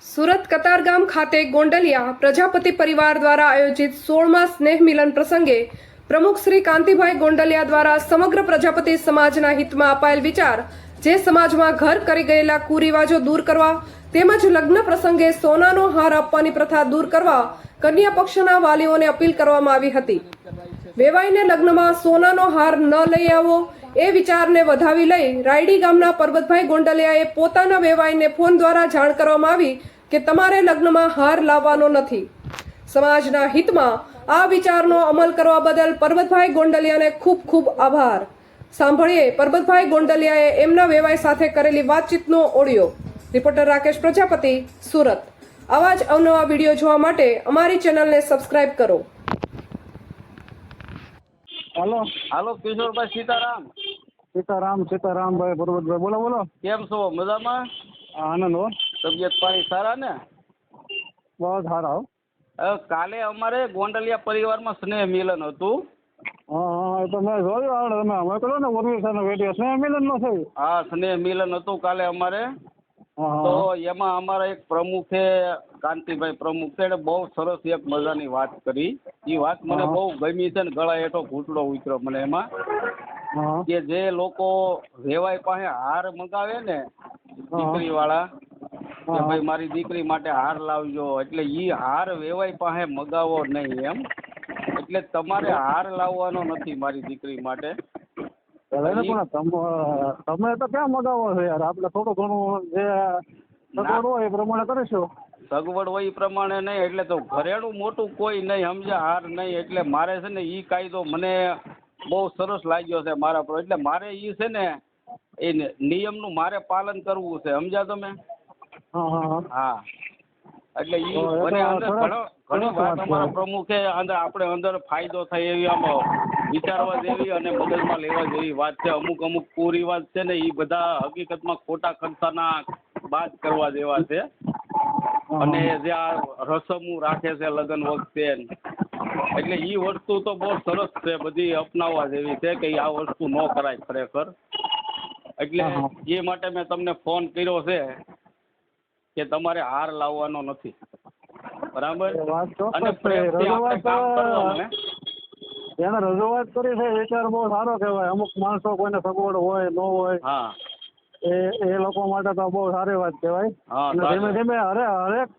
સુરત કતારગામ ખાતે ગોંડલિયા પ્રજાપતિ પરિવાર દ્વારા આયોજિત સોળમા સ્નેહ મિલન પ્રસંગે પ્રમુખ શ્રી કાંતિભાઈ ગોંડલિયા દ્વારા સમગ્ર પ્રજાપતિ સમાજના હિતમાં અપાયેલ વિચાર, જે સમાજમાં ઘર કરી ગયેલા કુરિવાજો દૂર કરવા, તેમજ લગ્ન પ્રસંગે સોનાનો હાર આપવાની પ્રથા દૂર કરવા, કન્યા પક્ષના વાલીઓને અપીલ કરવામાં આવી હતી. વેવાઈને લગ્નમાં સોનાનો હાર ન લઈ આવો એ વિચારને વધાવી લઈ રાયડી ગામના પરબતભાઈ ગોંડલિયાએ પોતાના વેવાઈને ફોન દ્વારા જાણ કરવામાં આવી કે તમારે લગ્નમાં હાર લાવવાનો નથી. સમાજના હિતમાં આ વિચારનો અમલ કરવા બદલ પરબતભાઈ ગોંડલિયાને ખૂબ ખૂબ આભાર. સાંભળીએ પરબતભાઈ ગોંડલિયાએ એમના વેવાઈ સાથે કરેલી વાતચીતનો ઓડિયો. રિપોર્ટર રાકેશ પ્રજાપતિ સુરત. આવા જ અવનવા વીડિયો જોવા માટે અમારી ચેનલને સબસ્ક્રાઇબ કરો. હાલો. હાલો કિશોરભાઈ સીતારામ. સીતારામ સીતારામભાઈ પર્વતભાઈ બોલો બોલો. કેમ છો? મજામાં? આનંદ હો. તબિયત પાણી સારા ને? બહુ સારા હો. કાલે અમારે ગોંડલિયા પરિવારમાં સ્નેહ મિલન હતું. હા તો મેં જોયું આવડે તમે મોકલો ને વીડિયો સ્નેહ મિલન નો થયું? હા સ્નેહ મિલન હતું કાલે અમારે. તો એમાં અમારા એક પ્રમુખે કાંતિભાઈ પ્રમુખ છે બહુ સરસ એક મજાની વાત કરી. એ વાત મને બહુ ગમી છે ને ગળા હેઠો ઘૂંટડો ઉતર્યો મને એમાં. કે જે લોકો વેવાય પાસે હાર મંગાવે ને દીકરી વાળા કે ભાઈ મારી દીકરી માટે હાર લાવજો એટલે ઈ હાર વેવાય પાસે મગાવો નહીં એમ. એટલે તમારે હાર લાવવાનો નથી મારી દીકરી માટે. તમ- તો ક્યાં મગાવો છો યાર? આપણે થોડું ઘણું જે સગવડ હોય એ પ્રમાણે કરીશું. સગવડ હોય એ પ્રમાણે નહીં એટલે તો ઘરેણું મોટું કોઈ નહીં સમજ્યા? હાર નહીં એટલે મારે છે ને ઈ કાયદો મને બહુ સરસ લાગ્યો છે મારા પર. એટલે મારે એ છે ને એ ને- નિયમનું મારે પાલન કરવું છે. સમજ્યા તમે? હા એટલે એ મને અંદર ઘણો વાત વાત અમારા પ્રમુખે અંદર આપણે અંદર ફાયદો થાય એવી આમ વિચારવા જેવી અને મગજમાં લેવા જેવી વાત છે. અમુક અમુક કુરિવાજ છે ને એ બધા હકીકતમાં ખોટા ખર્ચાના બાદ કરવા જેવા છે. અને જે આ રસમો રાખે છે લગ્ન વખતે. એટલે એ વસ્તુ તો બહુ સરસ છે બધી અપનાવવા જેવી છે કે આ વસ્તુ ન કરાય ખરેખર. એટલે. એ માટે મેં તમને ફોન કર્યો છે કે તમારે હાર લાવવાનો નથી. બરાબર? અને પ્રેમથી આપણે રજૂઆત, કામ કરવાનું એને રજૂઆત કરી છે વિચાર બહુ સારો કહેવાય. અમુક માણસો કોઈને સગવડ હોય ન હોય. હા. એ એ લોકો માટે તો બહુ સારી વાત કહેવાય. અને ધીમે ધીમે હરે હરેક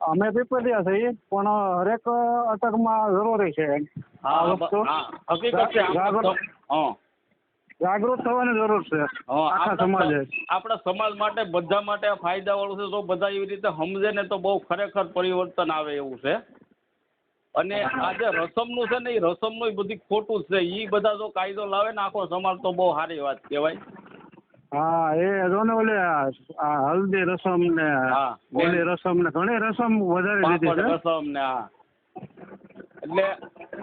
અમે પીપળિયા છીએ પણ હરેક અટકમાં જરૂરી છે. જાગૃત- થવાની જરૂર છે આખા સમાજે. આપણા સમાજ માટે બધા માટે ફાયદા વાળું છે તો બધા એવી રીતે સમજે ને તો બહુ ખરેખર પરિવર્તન આવે એવું છે. અને આ જે રસમનું છે ને એ રસમનું ય બધી ખોટું છે એ બધા જો કાયદો લાવે ને આખો સમાજ તો બહુ સારી વાત કહેવાય. હા એ જો ને ઓલી આ હલ્દી રસમ ને હા. ઓલી રસમ ને ઘણી રસમ વધારે લીધી પાપડ છે. રસમ ને એટલે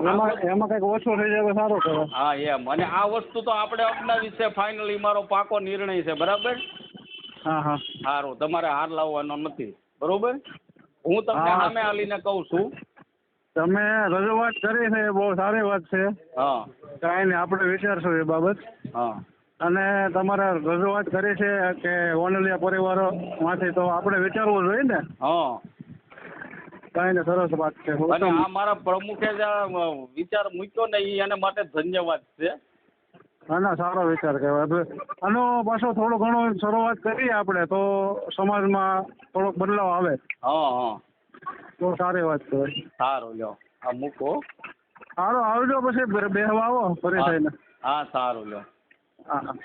એમાં એમાં કંઈક ઓછું થઈ જાય તો સારું કહેવાય. હા એમ. અને આ વસ્તુ તો આપણે અપનાવી છે ફાઇનલી મારો પાકો નિર્ણય છે બરાબર? હા હા. સારું તમારે હાર લાવવાનો નથી બરોબર? હું તમને હા. સામે આલીને કહું છું. તમે રજૂઆત કરી છે એ બહુ સારી વાત છે. હા. કાંઈ નહીં આપણે વિચારશું એ બાબત. હા. અને તમારે રજૂઆત કરી છે કે ઓનલિયા પરિવારોમાંથી તો આપણે વિચારવું જોઈએ ને? હા. કાંઈ ને સરસ વાત છે. અને આ મારા પ્રમુખે જે વિચાર મૂક્યો ને એ એના માટે ધન્યવાદ છે. ના ના સારો વિચાર કહેવાય. આનો પાછો થોડો ઘણો શરૂઆત કરીએ આપણે તો સમાજમાં થોડોક બદલાવ આવે. હા હા. તો સારી વાત કહેવાય. સારું લ્યો. આ મૂકો. સારો આવજો પછી બે- બેહવા આવો ફરી થઈને. હા સારું લ્યો. હા હા